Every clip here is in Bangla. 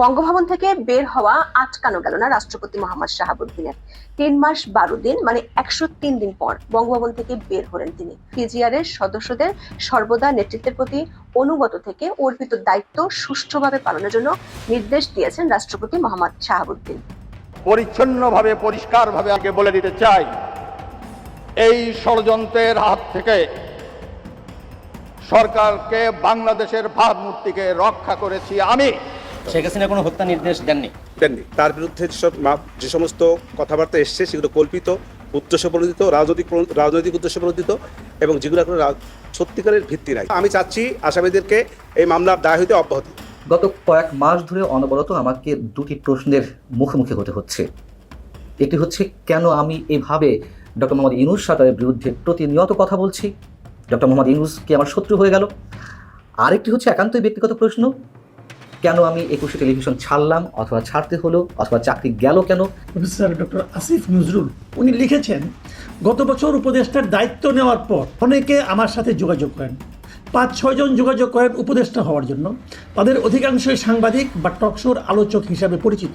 বঙ্গভবন থেকে বের হওয়া আটকানো গেল না রাষ্ট্রপতি মোহাম্মদ শাহাবুদ্দিনের। তিন মাস বারো দিন মানে একশো তিন দিন পর বঙ্গভবন থেকে বের হলেন তিনি। পিজিআর এর সদস্যদের সর্বদা নেতৃত্বের প্রতি অনুগত থেকে অর্পিত দায়িত্ব সুষ্ঠুভাবে পালনের জন্য নির্দেশ দিয়েছেন রাষ্ট্রপতি মোহাম্মদ শাহাবুদ্দিন। পরিচ্ছন্নভাবে, পরিষ্কারভাবে আগে বলে দিতে চাই, এই ষড়যন্ত্রের হাত থেকে সরকারকে বাংলাদেশের ভাবমূর্তিকে রক্ষা করেছি আমি। শেখ হাসিনা কোনো হত্যা নির্দেশ দেননি। দেননি। তার বিরুদ্ধে যেসব মা- যে সমস্ত কথাবার্তা এসছে সেগুলো কল্পিত উদ্দেশ্য প্রণোদিত রাজনৈতিক রাজনৈতিক উদ্দেশ্য প্রণোদিত এবং যেগুলো কোনো সত্যিকারের ভিত্তি নাই। আমি চাচ্ছি আসামিদেরকে এই মামলার দায় হইতে অব্যাহতি। গত কয়েক মাস ধরে অনবরত আমাকে দুটি প্রশ্নের মুখোমুখি হতে হচ্ছে। একটি হচ্ছে কেন আমি এভাবে ডক্টর মোহাম্মদ ইনুস সরকারের বিরুদ্ধে প্রতিনিয়ত কথা বলছি? ডক্টর মোহাম্মদ ইনুস কি আমার শত্রু হয়ে গেল? আরেকটি হচ্ছে একান্তই ব্যক্তিগত প্রশ্ন কেন আমি একুশে টেলিভিশন ছাড়লাম অথবা ছাড়তে হলো অথবা চাকরি গেল কেন? প্রফেসর ডক্টর আসিফ নজরুল উনি লিখেছেন গত বছর উপদেষ্টার দায়িত্ব নেওয়ার পর অনেকে আমার সাথে যোগাযোগ করেন। পাঁচ ছয়জন যোগাযোগ করেন উপদেষ্টা হওয়ার জন্য। তাদের অধিকাংশই সাংবাদিক বা টকশোর আলোচক হিসাবে পরিচিত।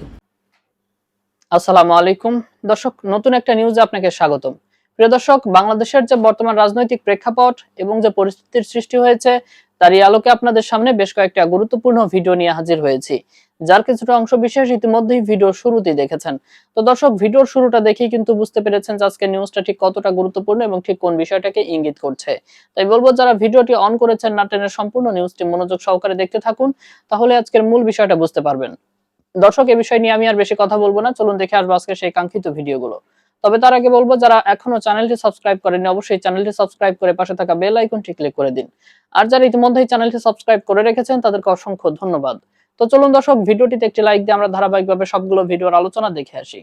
আসসালামু আলাইকুম। দর্শক নতুন একটা নিউজে আপনাকে স্বাগতম। প্রিয় দর্শক বাংলাদেশের যে বর্তমান রাজনৈতিক প্রেক্ষাপট এবং যে পরিস্থিতির সৃষ্টি হয়েছে তারই আলোকে আপনাদের সামনে বেশ কয়েকটা গুরুত্বপূর্ণ ভিডিও নিয়ে হাজির হয়েছি, যার কিছুটা অংশ বিশেষ ইতিমধ্যেই ভিডিওর শুরুতেই দেখেছেন। তো দর্শক, ভিডিওর শুরুটা দেখেই কিন্তু বুঝতে পেরেছেন যে আজকে নিউজটা ঠিক কতটা গুরুত্বপূর্ণ এবং ঠিক কোন বিষয়টাকে ইঙ্গিত করছে। তাই বলব, যারা ভিডিওটি অন করেছেন না টেনের সম্পূর্ণ নিউজটি মনোযোগ সহকারে দেখতে থাকুন, তাহলে আজকের মূল বিষয়টা বুঝতে পারবেন। দর্শক, এ বিষয় নিয়ে আমি আর বেশি কথা বলব না, চলুন দেখে আসব আজকে সেই কাঙ্ক্ষিত ভিডিওগুলো। তবে তার আগে বলব, যারা এখনও চ্যানেলটি সাবস্ক্রাইব করেনি অবশ্যই চ্যানেলটি সাবস্ক্রাইব করে পাশে থাকা বেল আইকনটি ক্লিক করে দিন। আর যারা ইতিমধ্যেই চ্যানেলটি সাবস্ক্রাইব করে রেখেছেন, তাদেরকে অসংখ্য ধন্যবাদ। তো চলুন দর্শক, ভিডিওটিতে একটি লাইক দিয়ে আমরা ধারাবাহিকভাবে সবগুলো ভিডিওর আলোচনা দেখে আসি।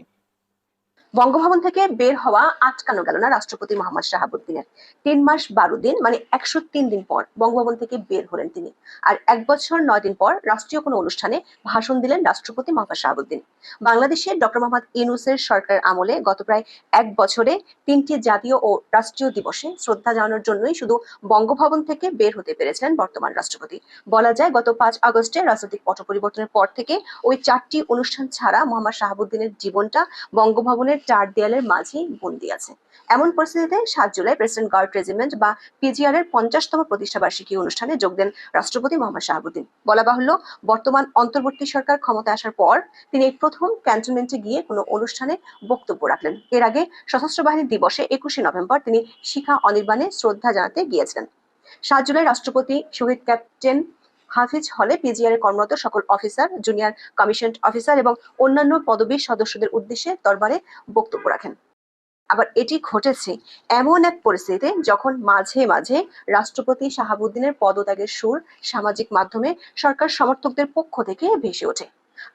বঙ্গভবন থেকে বের হওয়া আটকানো গেল না রাষ্ট্রপতি মোহাম্মদ শাহাবুদ্দিনের। তিন মাস বারো দিন মানে একশো তিন দিন পর বঙ্গভবন থেকে বের হলেন তিনি। আর এক বছর নয় দিন পর রাষ্ট্রীয় কোনো অনুষ্ঠানে ভাষণ দিলেন রাষ্ট্রপতি মোহাম্মদ শাহাবুদ্দিন। বাংলাদেশে ডক্টর মোহাম্মদ ইউনুসের সরকারের আমলে গত প্রায় এক বছরে তিনটি জাতীয় ও রাষ্ট্রীয় দিবসে শ্রদ্ধা জানানোর জন্যই শুধু বঙ্গভবন থেকে বের হতে পেরেছিলেন বর্তমান রাষ্ট্রপতি। বলা যায়, গত পাঁচ আগস্টে রাজনৈতিক পট পরিবর্তনের পর থেকে ওই চারটি অনুষ্ঠান ছাড়া মোহাম্মদ শাহাবুদ্দিনের জীবনটা বঙ্গভবনের চার দেয়ালের মাঝেই বন্দি আছে। এমন পরিস্থিতিতে সাত জুলাই প্রেসিডেন্ট গার্ড রেজিমেন্ট বা পিজিআর এর পঞ্চাশতম প্রতিষ্ঠাবার্ষিকী অনুষ্ঠানে যোগ দেন রাষ্ট্রপতি মোহাম্মদ শাহাবুদ্দিন। বলা বাহুল্য, বর্তমান অন্তর্বর্তী সরকার ক্ষমতায় আসার পর তিনি এই প্রথম ক্যান্টনমেন্টে গিয়ে কোনো অনুষ্ঠানে বক্তব্য রাখলেন। এর আগে সশস্ত্র বাহিনী দিবসে একুশে নভেম্বর তিনি শিখা অনির্বাণে শ্রদ্ধা জানাতে গিয়েছিলেন। সাত জুলাই রাষ্ট্রপতি শহীদ ক্যাপ্টেন হাফিজ হলে পিজিআর কর্মরত সকল অফিসার, জুনিয়র কমিশন অফিসার এবং অন্যান্য পদবীর সদস্যদের উদ্দেশ্যে দরবারে বক্তব্য রাখেন। আবার এটি ঘটেছে এমন এক পরিস্থিতিতে যখন মাঝে মাঝে রাষ্ট্রপতি শাহাবুদ্দিনের পদত্যাগের সুর সামাজিক মাধ্যমে সরকার সমর্থকদের পক্ষ থেকে ভেসে ওঠে।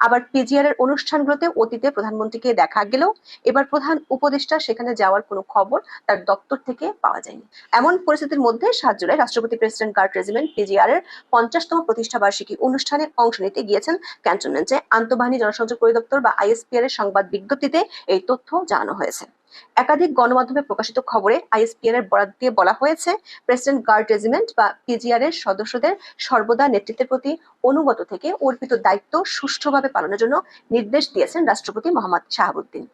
আবার পিজিআর এর অনুষ্ঠানগুলোতে অতীতে প্রধানমন্ত্রীকে দেখা গেলেও এবার প্রধান উপদেষ্টা সেখানে যাওয়ার কোনো খবর তার দপ্তর থেকে পাওয়া যায়নি। এমন পরিস্থিতির মধ্যে সাত জুলাই রাষ্ট্রপতি প্রেসিডেন্ট গার্ড রেজিমেন্ট পিজিআর এর পঞ্চাশতম প্রতিষ্ঠা বার্ষিকী অনুষ্ঠানে অংশ নিতে গিয়েছেন ক্যান্টনমেন্টে। আন্তঃবাহিনী জনসংযোগ পরিদপ্তর বা আইএসপিআর এর সংবাদ বিজ্ঞপ্তিতে এই তথ্য জানানো হয়েছে। একাধিক গণমাধ্যমে প্রকাশিত খবরে আইএসপিআর এর বরাদ দিয়ে বলা হয়েছে, প্রেসিডেন্ট গার্ড রেজিমেন্ট বা পিজিআর এর সদস্যদের সর্বদা নেতৃত্বের প্রতি অনুগত থেকে অর্পিত দায়িত্ব সুষ্ঠুভাবে পালনের জন্য নির্দেশ দিয়েছেন রাষ্ট্রপতি মোহাম্মদ শাহাবুদ্দিন।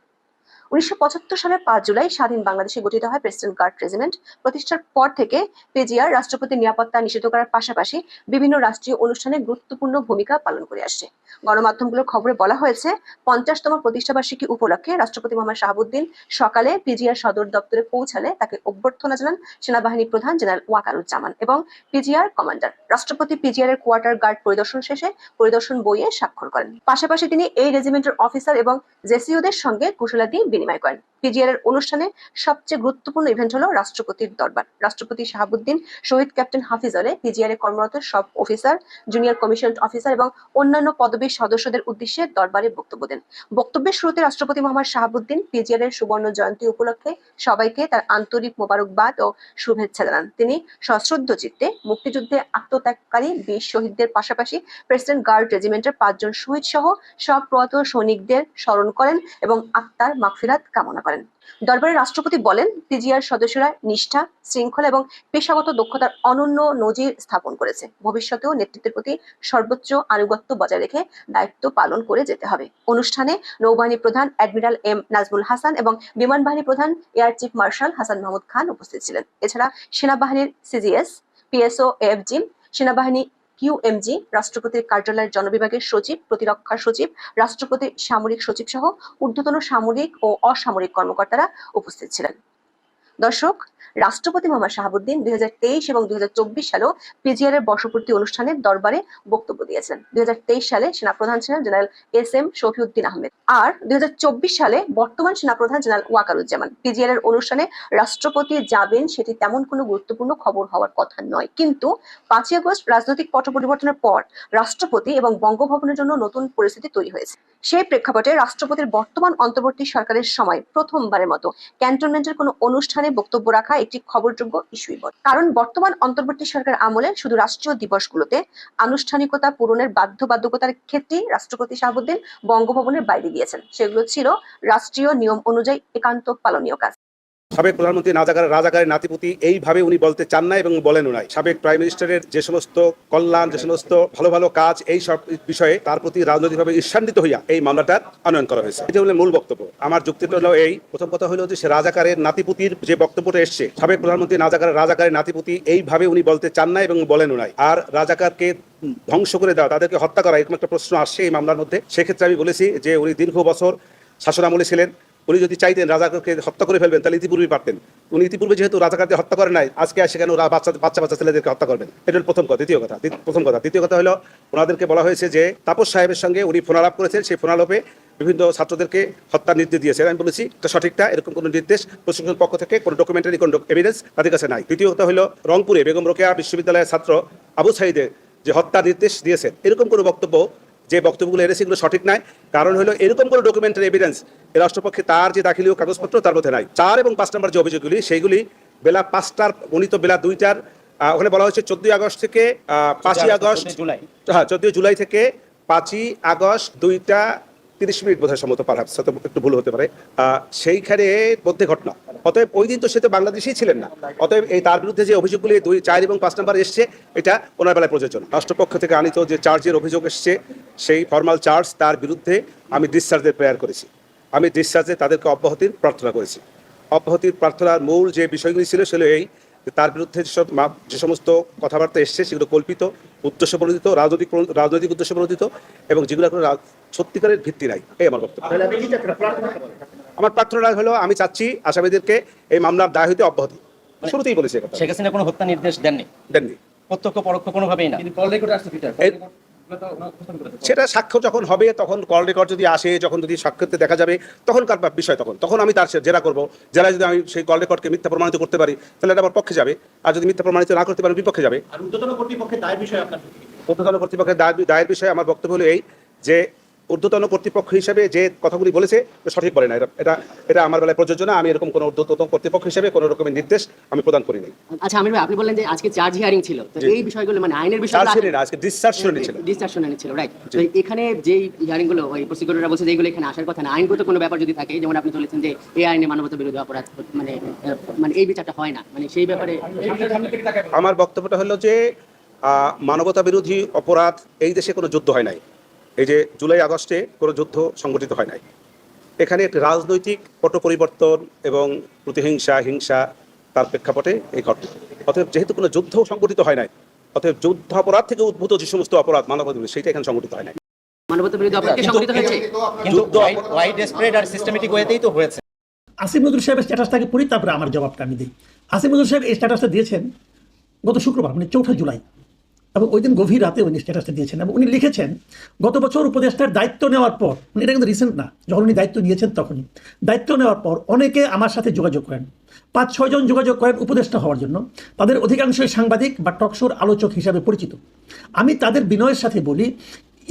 উনিশশো পঁচাত্তর সালের পাঁচ জুলাই স্বাধীন বাংলাদেশে গঠিত হয় প্রেসিডেন্ট গার্ড রেজিমেন্ট। প্রতিষ্ঠার পর থেকে পিজিআর রাষ্ট্রপতির নিরাপত্তা নিষিদ্ধ করার পাশাপাশি বিভিন্ন রাষ্ট্রীয় অনুষ্ঠানে গুরুত্বপূর্ণ ভূমিকা পালন করে আসছে। গণমাধ্যমগুলোর খবরে বলা হয়েছে, পঞ্চাশতম প্রতিষ্ঠাবার্ষিকী উপলক্ষে রাষ্ট্রপতি মোহাম্মদ শাহাবুদ্দিন সকালে পিজিআর সদর দপ্তরে পৌঁছালে তাকে অভ্যর্থনা জানান সেনাবাহিনী প্রধান জেনারেল ওয়াকারুজ্জামান এবং পিজিআর কমান্ডার। রাষ্ট্রপতি পিজিআর এর কোয়ার্টার গার্ড পরিদর্শন শেষে পরিদর্শন বইয়ে স্বাক্ষর করেন। পাশাপাশি তিনি এই রেজিমেন্টের অফিসার এবং জেসিওদের সঙ্গে কুশলাদি বিনিময় করেন পিজিআর এর অনুষ্ঠানে সবচেয়ে গুরুত্বপূর্ণ ইভেন্ট হলো রাষ্ট্রপতির দরবার। রাষ্ট্রপতি শাহাবুদ্দিন, শহীদ ক্যাপ্টেন হাফিজ আলে পিজিআর কর্মরত সব অফিসার জুনিয়র কমিশন অফিসার এবং অন্যান্য পদবীর সদস্যদের উদ্দেশ্যে দরবারে বক্তব্য দেন। বক্তব্যের শুরুতে রাষ্ট্রপতি মোহাম্মদ শাহাবুদ্দিন পিজিআর এর সুবর্ণ জয়ন্তী উপলক্ষে সবাইকে তার আন্তরিক মোবারকবাদ ও শুভেচ্ছা জানান। তিনি সশ্রদ্ধ চিত্তে মুক্তিযুদ্ধে আত্মত্যাগকারী বীর শহীদদের পাশাপাশি প্রেসিডেন্ট গার্ড রেজিমেন্টের পাঁচজন শহীদ সহ সব প্রয়াত সৈনিকদের স্মরণ করেন এবং আত্মার মাগফিরাত কামনা করেন। করেন। দরবারে রাষ্ট্রপতি বলেন পিজিআর সদস্যরা নিষ্ঠা, শৃঙ্খলা এবং পেশাগত দক্ষতার অনন্য নজির স্থাপন করেছে। ভবিষ্যতেও নেতৃত্বের প্রতি সর্বোচ্চ আনুগত্য বজায় রেখে দায়িত্ব পালন করে যেতে হবে। অনুষ্ঠানে নৌবাহিনী প্রধান অ্যাডমিরাল এম নাজমুল হাসান এবং বিমান বাহিনী প্রধান air chief marshal Hasan Mahmud Khan উপস্থিত ছিলেন। এছাড়া সেনাবাহিনীর সিজিএস, পিএসও এফজি সেনাবাহিনী কিউএমজি রাষ্ট্রপতির কার্যালয়ের জনবিভাগের সচিব, প্রতিরক্ষা সচিব রাষ্ট্রপতির সামরিক সচিব সহ ঊর্ধ্বতন সামরিক ও অসামরিক কর্মকর্তারা উপস্থিত ছিলেন। দর্শক রাষ্ট্রপতি মোহাম্মদ শাহাবুদ্দিন দুই হাজার তেইশ এবং দুই সালেও পিজিআর এর বর্ষপূর্তি অনুষ্ঠানে দরবারে বক্তব্য দিয়েছেন। দুই সালে সেনাপ্রধান ছিলেন general S M Shafiuddin Ahmed. আর দুই সালে বর্তমান সেনাপ্রধান জেনারেল ওয়াকারুজ্জামান। পিজিআর এর অনুষ্ঠানে রাষ্ট্রপতি যাবেন সেটি তেমন কোনো গুরুত্বপূর্ণ খবর হওয়ার কথা নয়। কিন্তু পাঁচই আগস্ট রাজনৈতিক পট পরিবর্তনের পর রাষ্ট্রপতি এবং বঙ্গভবনের জন্য নতুন পরিস্থিতি তৈরি হয়েছে। সেই প্রেক্ষাপটে রাষ্ট্রপতির বর্তমান অন্তর্বর্তী সরকারের সময় প্রথমবারের মতো ক্যান্টনমেন্টের কোনো অনুষ্ঠানে বক্তব্য রাখা একটি খবরযোগ্য ইস্যুই বটে। কারণ বর্তমান অন্তর্বর্তী সরকার আমলে শুধু রাষ্ট্রীয় দিবসগুলোতে আনুষ্ঠানিকতা পূরণের বাধ্যবাধকতার ক্ষেত্রে রাষ্ট্রপতি শাহাবুদ্দিন বঙ্গভবনের বাইরে গিয়েছেন। সেগুলো ছিল রাষ্ট্রীয় নিয়ম অনুযায়ী একান্ত পালনীয় কাজ। সাবেক প্রধানমন্ত্রী রাজাকার রাজাকারের নাতিপুতি এইভাবে উনি বলতে চান না এবং বলেনও নাই। সাবেক প্রাইম মিনিস্টারের যে সমস্ত কল্যাণ, যে সমস্ত ভালো ভালো কাজ, এই সব বিষয়ে তার প্রতি রাজনৈতিকভাবে ঈর্ষান্বিত হইয়া এই মামলাটার আনয়ন করা হয়েছে। এটা হলো মূল বক্তব্য। আমার যুক্তিটা হলো এই। প্রথম কথা হলো যে সে রাজাকারের নাতিপুতির যে বক্তব্যটা এসছে, সাবেক প্রধানমন্ত্রী রাজাকারের রাজাকারের নাতিপুতি এইভাবে উনি বলতে চান না এবং বলেনও নাই। আর রাজাকারকে ধ্বংস করে দেওয়া, তাদেরকে হত্যা করা, এরকম একটা প্রশ্ন আসছে এই মামলার মধ্যে। সেক্ষেত্রে আমি বলেছি যে উনি দীর্ঘ বছর শাসনামলে ছিলেন। উনি যদি চাইতেন রাজাকে হত্যা করে ফেলবেন, তাহলে ইতিপূর্বেই পারতেন। উনি ইতিপূর্বে যেহেতু রাজাকারকে হত্যা করে নাই, আজকে আসে কেন বাচ্চা বাচ্চা বাচ্চা ছেলেদেরকে হত্যা করবেন? এটা হল প্রথম কথা, দ্বিতীয় কথা প্রথম কথা। দ্বিতীয় কথা হলো, ওনাদেরকে বলা হয়েছে যে, তাপস সাহেবের সঙ্গে উনি ফোনালাপ করেছেন, সেই ফোনালাপে বিভিন্ন ছাত্রদেরকে হত্যার নির্দেশ দিয়েছেন। আমি বলেছি, এটা সঠিকটা, এরকম কোনো নির্দেশ প্রশিক্ষণ পক্ষ থেকে, কোনো ডকুমেন্টারি কোনো এভিডেন্স তাদের কাছে নাই। দ্বিতীয় কথা হলো, রংপুরে বেগম রোকেয়া বিশ্ববিদ্যালয়ের ছাত্র আবু সাইদের যে হত্যার নির্দেশ দিয়েছেন, এরকম কোনো বক্তব্য যে বক্তব্যগুলো এনেছে এগুলো সঠিক নয় কারণ হলো এরকম কোনো ডকুমেন্টারি এভিডেন্স এ রাষ্ট্রপক্ষে তার যে দাখিলীয় কাগজপত্র তার মধ্যে নাই। চার এবং পাঁচ নম্বর যে অভিযোগগুলি সেইগুলি বেলা পাঁচটার গণিত বেলা দুইটার ওখানে বলা হয়েছে চোদ্দই আগস্ট থেকে পাঁচই আগস্ট জুলাই। হ্যাঁ চোদ্দই জুলাই থেকে পাঁচই আগস্ট দুইটা তিরিশ মিনিট বোধহয় সম্মত পারহাপস হয়তো একটু ভুল হতে পারে। সেইখানে মধ্যে ঘটনা। অতএব ওই দিন তো সে তো বাংলাদেশেই ছিলেন না। অতএব এই তার বিরুদ্ধে যে অভিযোগগুলি দুই, চার এবং পাঁচ নম্বর এসছে, এটা ওনার বেলায় প্রযোজন রাষ্ট্রপক্ষ থেকে আনিত যে চার্জের অভিযোগ এসছে, সেই ফর্মাল চার্জ তার বিরুদ্ধে আমি ডিসচার্জের প্রেয়ার করেছি। আমি ডিসচার্জে তাদেরকে অব্যাহতির প্রার্থনা করেছি। অব্যাহতির প্রার্থনার মূল যে বিষয়গুলি ছিল, সেগুলো এই তার বিরুদ্ধে যেসব যে সমস্ত কথাবার্তা এসছে সেগুলো কল্পিত উদ্দেশ্য প্রণোদিত রাজনৈতিক রাজনৈতিক উদ্দেশ্য প্রণোদিত এবং যেগুলো কোনো সত্যিকারের ভিত্তি নাই এই আমার বক্তব্য। আমার প্রার্থনা হলো আমি চাচ্ছি আসামিদেরকে এই মামলার দায় হইতে অব্যাহতি। শুরুতেই বলেছি শেখ হাসিনা কোনো হত্যা নির্দেশ দেননি? দেননি। প্রত্যক্ষ পরোক্ষ কোনোভাবেই না? সেটা সাক্ষ্য যখন হবে তখন কল রেকর্ড যদি আসে যখন যদি সাক্ষাৎতে দেখা যাবে তখন কার বিষয় তখন? তখন আমি তার জেরা করব। জেরা যদি আমি সেই কল রেকর্ডকে মিথ্যা প্রমাণিত করতে পারি তাহলে এটা আমার পক্ষে যাবে। আর যদি মিথ্যা প্রমাণিত না করতে পারি বিপক্ষে যাবে। ঊর্ধ্বতন কর্তৃপক্ষের দায়- দায়ের বিষয়ে আমার বক্তব্য হলো এই যে ঊর্ধ্বতন কর্তৃপক্ষ হিসেবে যে কথাগুলি বলেছে সঠিক বলে না। এটা এটা আমার বেলায় প্রযোজ্য না। আমি এরকম কোনো ঊর্ধ্বতন কর্তৃপক্ষ হিসেবে কোনো রকমের নির্দেশ আমি প্রদান করি নাই আচ্ছা আমির ভাই আপনি বললেন যে আজকে চার্জ হিয়ারিং ছিল। তো এই বিষয়গুলো মানে আইনের চার বিষয়গুলো শ্রেণি না আজকে ডিসচার্জ শুনে ছিল। ডিসচার্জ শুনানি ছিল রাইট তো এখানে যেই হিয়ারিংগুলো ওই প্রসিকিউটররা বলছে যে এগুলো এখানে আসার কথা না। আইনগত কোনো ব্যাপার যদি থাকে যেমন আপনি বলেছেন যে এই আইনে মানবতা বিরোধী অপরাধ মানে মানে এই বিচারটা হয় না। মানে সেই ব্যাপারে আমার বক্তব্যটা হলো যে আহ, মানবতা বিরোধী অপরাধ এই দেশে কোনো যুদ্ধ হয় নাই। এই যে জুলাই আগস্টে কোনো যুদ্ধ সংগঠিত হয় নাই। এখানে একটি রাজনৈতিক পট পরিবর্তন এবং প্রতিহিংসা হিংসা তার প্রেক্ষাপটে এই ঘটনা। অতএব যেহেতু কোনো যুদ্ধ সংগঠিত হয় নাই অতএব যুদ্ধ অপরাধ থেকে উদ্ভূত যে সমস্ত অপরাধ মানবতা বিরোধী সেটা এখানে সংগঠিত হয় নাই। মানবতা বিরোধী অপরাধ কি হয়েছে? কিন্তু ওয়াইড স্প্রেড আর সিস্টেমেটিক ওয়েতেই তো হয়েছে। আসিফ নজরুল সাহেবের স্ট্যাটাসটাকে পড়ি তারপরে আমার জবাবটা আমি দিই। আসিফ নজরুল সাহেব এই স্ট্যাটাসটা দিয়েছেন গত শুক্রবার মানে চৌঠা জুলাই। এবং ওই দিন গভীর রাতে উনি স্ট্যাটাসটা দিয়েছেন এবং উনি লিখেছেন, গত বছর উপদেষ্টার দায়িত্ব নেওয়ার পর মানে এটা কিন্তু রিসেন্ট না, যখন উনি দায়িত্ব নিয়েছেন তখনই, দায়িত্ব নেওয়ার পর অনেকে আমার সাথে যোগাযোগ করেন। পাঁচ ছয়জন যোগাযোগ করেন উপদেষ্টা হওয়ার জন্য। তাদের অধিকাংশই সাংবাদিক বা টকশোর আলোচক হিসাবে পরিচিত। আমি তাদের বিনয়ের সাথে বলি,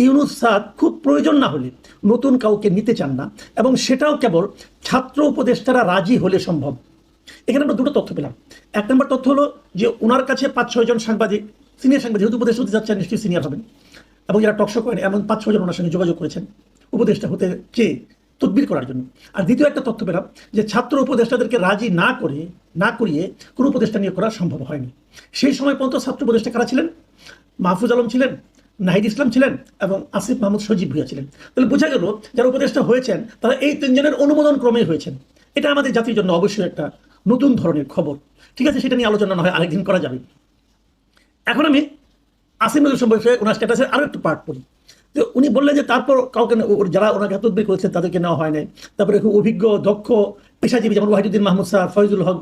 ইউনুস সাদ খুব প্রয়োজন না হলে নতুন কাউকে নিতে চান না এবং সেটাও কেবল ছাত্র উপদেষ্টারা রাজি হলে সম্ভব। এখানে আমরা দুটো তথ্য পেলাম। এক নম্বর তথ্য হলো যে ওনার কাছে পাঁচ ছয়জন সাংবাদিক সিনিয়র সাংবাদিক যেহেতু উপদেষ্টা হতে যাচ্ছেন, নিশ্চয়ই সিনিয়র হবেন। এবং যারা টকশো করেন, এমন পাঁচ ছয়জন ওনার সঙ্গে যোগাযোগ করেছেন, উপদেষ্টা হতে চেয়ে তদবির করার জন্য। আর দ্বিতীয় একটা তথ্য পেলাম যে ছাত্র উপদেষ্টাদেরকে রাজি না করে, না করিয়ে কোনো উপদেষ্টা নিয়োগ করা সম্ভব হয়নি। সেই সময় পর্যন্ত ছাত্র উপদেষ্টা কারা ছিলেন? মাহফুজ আলম ছিলেন, নাহিদ ইসলাম ছিলেন এবং আসিফ মাহমুদ সজীব ভুইয়া ছিলেন। তাহলে বোঝা গেল যারা উপদেষ্টা হয়েছেন, তারা এই তিনজনের অনুমোদন ক্রমে হয়েছেন। এটা আমাদের জাতির জন্য অবশ্যই একটা নতুন ধরনের খবর। ঠিক আছে, সেটা নিয়ে আলোচনা না হয়, আরেকদিন করা যাবে। এখন আমি আসিম নজরুল সম্পর্কে ওনার স্ট্যাটাসের আরও একটু পার্ট পড়ি। তো উনি বললেন যে তারপর কাউকে যারা ওনাকে তদবির করেছেন তাদেরকে নেওয়া হয় নাই। তারপরে খুব অভিজ্ঞ, দক্ষ, পেশাজীবী যেমন ওয়াহিদুদ্দিন মাহমুদ স্যার, ফয়জুল হক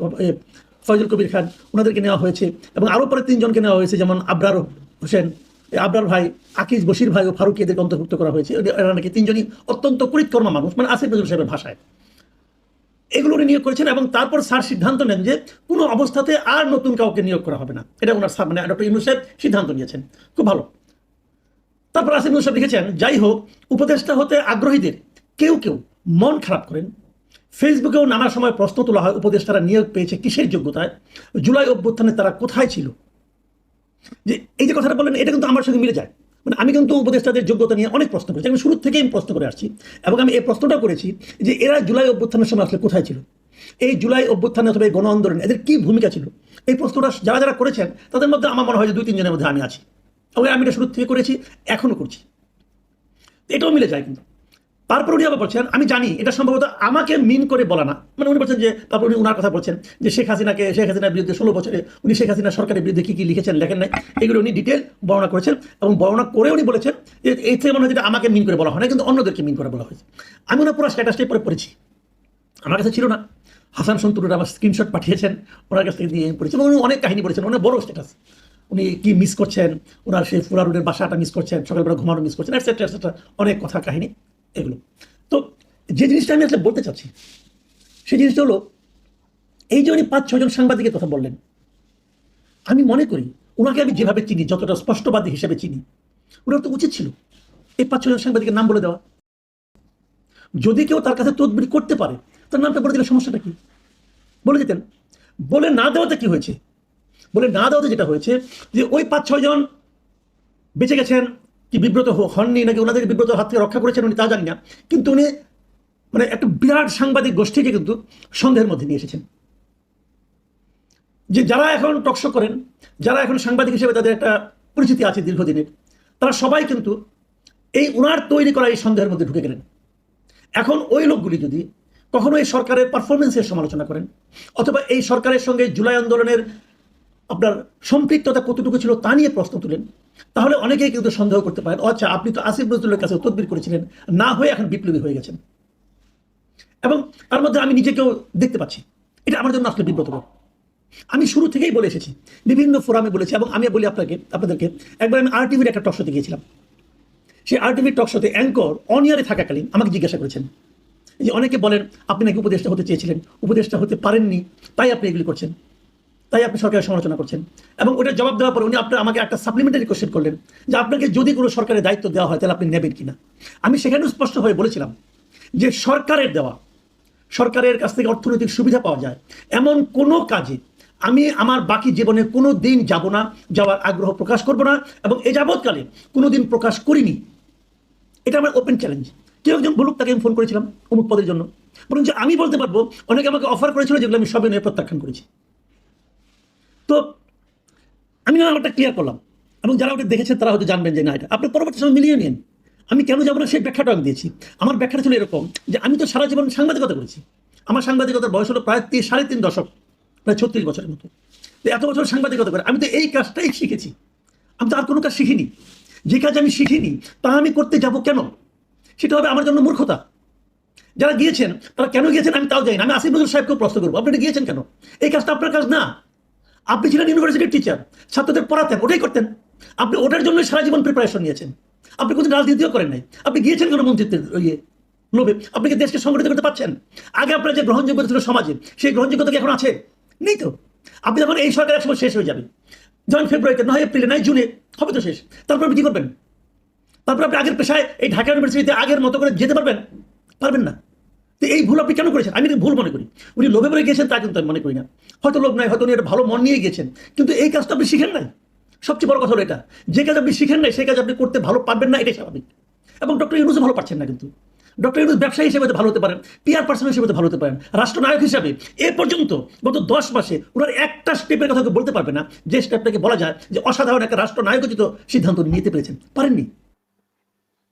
ফয়জুল কবির খান, ওনাদেরকে নেওয়া হয়েছে। এবং আরও পরে তিনজনকে নেওয়া হয়েছে, যেমন আবরার হোসেন আবরার ভাই, আকিজ, বশির ভাই ও ফারুক এদেরকে অন্তর্ভুক্ত করা হয়েছে। এরা নাকি তিনজনই অত্যন্ত করিতকর্মা মানুষ মানে আসিফ নজরুল সাহেবের ভাষায়। এগুলো উনি নিয়োগ করেছেন এবং তারপর স্যার সিদ্ধান্ত নেন যে কোনো অবস্থাতে আর নতুন কাউকে নিয়োগ করা হবে না। এটা ওনার মানে ডক্টর ইউনুস সিদ্ধান্ত নিয়েছেন। খুব ভালো। তারপর আসিফ সাহেব লিখেছেন যাই হোক, উপদেষ্টা হতে আগ্রহীদের কেউ কেউ মন খারাপ করেন। ফেসবুকেও নানা সময় প্রশ্ন তোলা হয়, উপদেষ্টারা নিয়োগ পেয়েছে কিসের যোগ্যতায়? জুলাই অভ্যুত্থানে তারা কোথায় ছিল? যে এই যে কথাটা বললেন, এটা কিন্তু আমার সঙ্গে মিলে যায়। মানে আমি কিন্তু উপদেষ্টাদের যোগ্যতা নিয়ে অনেক প্রশ্ন করেছি। আমি শুরু থেকেই আমি প্রশ্ন করে আসছি এবং আমি এই প্রশ্নটা করেছি যে এরা জুলাই অভ্যুত্থানের সময় আসলে কোথায় ছিল? এই জুলাই অভ্যুত্থানে অথবা এই গণ আন্দোলনে এদের কী ভূমিকা ছিল? এই প্রশ্নটা যারা যারা করেছেন, তাদের মধ্যে আমার মনে হয় যে দুই তিনজনের মধ্যে আমি আছি। এবং আমি এটা শুরু থেকে করেছি, এখনও করছি। এটাও মিলে যায় কিন্তু। তারপর উনি আবার বলছেন, আমি জানি, এটা সম্ভবত আমাকে মিন করে বলা না। মানে উনি বলছেন যে, তারপর উনি ওনার কথা বলছেন যে, শেখ হাসিনাকে, শেখ হাসিনার বিরুদ্ধে ষোলো বছরে উনি শেখ হাসিনা সরকারের বিরুদ্ধে কী কী লিখেছেন, লেখেন নাই। এগুলো উনি ডিটেল বর্ণনা করেছেন এবং বর্ণনা করে উনি বলেছেন যে এই থেকে মনে হয় যেটা আমাকে মিন করে বলা হয় না কিন্তু অন্যদেরকে মিন করে বলা হয়েছে। আমি ওনার পুরো স্ট্যাটাসটাই পরে পড়েছি। আমার কাছে ছিল না। হাসান সন্তুর আমার স্ক্রিনশট পাঠিয়েছেন, ওনার কাছ থেকে দিয়ে পড়েছি এবং উনি অনেক কাহিনী বলেছেন, অনেক বড় স্ট্যাটাস উনি কি মিস করছেন ওনার সেই ফুরা রোডের বাসাটা মিস করছেন, সকালবেলা ঘুমানো মিস করছেন এটসেট্রা এটসেট্রা অনেক কথা কাহিনী। এগুলো। তো যে জিনিসটা আমি আসলে বলতে চাচ্ছি, সেই জিনিসটা হলো, এই যে উনি পাঁচ ছজন সাংবাদিকের কথা বললেন, আমি মনে করি ওনাকে আমি যেভাবে চিনি, যতটা স্পষ্টবাদী হিসেবে চিনি ওনার তো উচিত ছিল এই পাঁচ ছজন সাংবাদিকের নাম বলে দেওয়া। যদি কেউ তার কাছে তদবির করতে পারে, তার নামটা বলে দিলে সমস্যাটা কি? বলে দিতেন। বলে না দেওয়াতে কি হয়েছে? বলে না দেওয়াতে যেটা হয়েছে, যে ওই পাঁচ, ছয়জন বেঁচে গেছেন কি বিব্রত হননি নাকি ওনাদের বিব্রত হাত থেকে রক্ষা করেছেন উনি তা জানি না। কিন্তু উনি মানে একটা বিরাট সাংবাদিক গোষ্ঠীকে কিন্তু সন্দেহের মধ্যে নিয়ে এসেছেন। যে যারা এখন টকশো করেন, যারা এখন সাংবাদিক হিসেবে তাদের একটা পরিচিতি আছে দীর্ঘদিনের, তারা সবাই কিন্তু এই ওনার তৈরি করা এই সন্দেহের মধ্যে ঢুকে গেলেন। এখন ওই লোকগুলি যদি কখনো এই সরকারের পারফরমেন্সের সমালোচনা করেন, অথবা এই সরকারের সঙ্গে জুলাই আন্দোলনের আপনার সম্পৃক্ততা কতটুকু ছিল তা নিয়ে প্রশ্ন তুলেন তাহলে অনেকেই কিন্তু সন্দেহ করতে পারেন আচ্ছা আপনি তো আসিফ নজরুলের কাছে তদবির করেছিলেন, না হয়ে এখন বিপ্লবী হয়ে গেছেন। এবং তার মধ্যে আমি নিজেকেও দেখতে পাচ্ছি, এটা আমার জন্য আসলে বিব্রতকর। আমি শুরু থেকেই বলে এসেছি, বিভিন্ন ফোরামে বলেছি, এবং আমি বলি আপনাকে, আপনাদেরকে, একবার আমি আর টিভির একটা টক শোতে গিয়েছিলাম। সেই আর টিভির টক শোতে অ্যাঙ্কর অনিয়ারে থাকাকালীন আমাকে জিজ্ঞাসা করেছেন যে, অনেকে বলেন আপনি নাকি উপদেষ্টা হতে চেয়েছিলেন, উপদেষ্টা হতে পারেননি, তাই আপনি এগুলি করছেন। তাই আপনি সরকারের সমালোচনা করছেন। এবং ওটার জবাব দেওয়ার পর উনি আপনার আমাকে একটা সাপ্লিমেন্টারি কোশ্চেন করলেন, যে আপনাকে যদি কোনো সরকারের দায়িত্ব দেওয়া হয়, তাহলে আপনি নেবেন কিনা? আমি সেখানেও স্পষ্ট হয়ে বলেছিলাম যে সরকারের দেওয়া, সরকারের কাছ থেকে অর্থনৈতিক সুবিধা পাওয়া যায়। এমন কোনো কাজে আমি আমার বাকি জীবনে কোনো দিন যাব না, যাওয়ার আগ্রহ প্রকাশ করব না, এবং এ যাবৎকালে কোনো দিন প্রকাশ করিনি। এটা আমার ওপেন চ্যালেঞ্জ কেউ একজন বলুক, তাকে আমি ফোন করেছিলাম অমুক পদের জন্য। বরং যে আমি বলতে পারব, অনেকে আমাকে অফার করেছিল যেগুলো আমি সবে নিয়ে প্রত্যাখ্যান করেছি। তো আমি না ওটা ক্লিয়ার করলাম। এবং যারা ওটা দেখেছেন তারা হয়তো জানবেন যে না, এটা আপনি পরবর্তী সময় মিলিয়ে নিন। আমি কেন যাব না সেই ব্যাখ্যাটা আমি দিয়েছি। আমার ব্যাখ্যাটা ছিল এরকম যে আমি তো সারা জীবন সাংবাদিকতা করেছি। আমার সাংবাদিকতার বয়স হলো প্রায় তিন, সাড়ে তিন দশক, প্রায় ছত্রিশ বছরের মতো। এত বছর সাংবাদিকতা করে, আমি তো এই কাজটাই শিখেছি। আমি তো আর কোনো কাজ শিখিনি। যে কাজ আমি শিখিনি, তা আমি করতে যাব কেন? সেটা হবে আমার জন্য মূর্খতা। যারা গিয়েছেন, তারা কেন গিয়েছেন আমি তাও জানি না। আমি আসিফ নজরুল সাহেবকেও প্রশ্ন করব, আপনি গিয়েছেন কেন? এই কাজটা আপনার কাজ না। আপনি ছিলেন ইউনিভার্সিটির টিচার ছাত্রদের পড়াতেন, ওটাই করতেন। আপনি ওটার জন্য সারা জীবন প্রিপারেশন নিয়েছেন। আপনি কোনো রাজনীতিও করেন নাই। আপনি গিয়েছেন কোনো মন্ত্রিত্বের ইয়ে লোভে আপনি কি দেশকে সংগঠিত করতে পারছেন? আগে আপনার যে গ্রহণযোগ্যতা ছিল সমাজে, সেই গ্রহণযোগ্যতা কি এখন আছে? নেই তো। আপনি যখন এই সরকার একসময় শেষ হয়ে যাবে। যখন ফেব্রুয়ারিতে নয় এপ্রিলে, নয় জুনে, হবে তো শেষ। তারপর আপনি কী করবেন? তারপর আপনি আগের পেশায় এই ঢাকা ইউনিভার্সিটিতে আগের মতো করে যেতে পারবেন? পারবেন না। তো এই ভুল আপনি কেন করেছেন? আমি ভুল মনে করি। উনি লোভে পড়ে গিয়েছেন, তা কিন্তু আমি মনে করি না। হয়তো লোভ নয় হয়তো উনি একটা ভালো মন নিয়ে গিয়েছেন। কিন্তু এই কাজটা আপনি শিখেন নাই। সবচেয়ে বড় কথা হলো এটা। যে কাজ আপনি শিখেন নাই, সেই কাজ আপনি করতে ভালো পারবেন না, এটাই স্বাভাবিক। এবং ডক্টর ইউনুসও ভালো পারছেন না কিন্তু। ডক্টর ইউনুস ব্যবসায়ী হিসেবে ভালো হতে পারেন পিআর পার্সন হিসেবে ভালো হতে পারেন, রাষ্ট্রনায়ক হিসাবে। এ পর্যন্ত, গত দশ মাসে ওনার একটা স্টেপের কথা বলতে পারবে না, যে স্টেপটাকে বলা যায় যে অসাধারণ একটা রাষ্ট্রনায়কোচিত সিদ্ধান্ত নিতে পেরেছেন। পারেননি।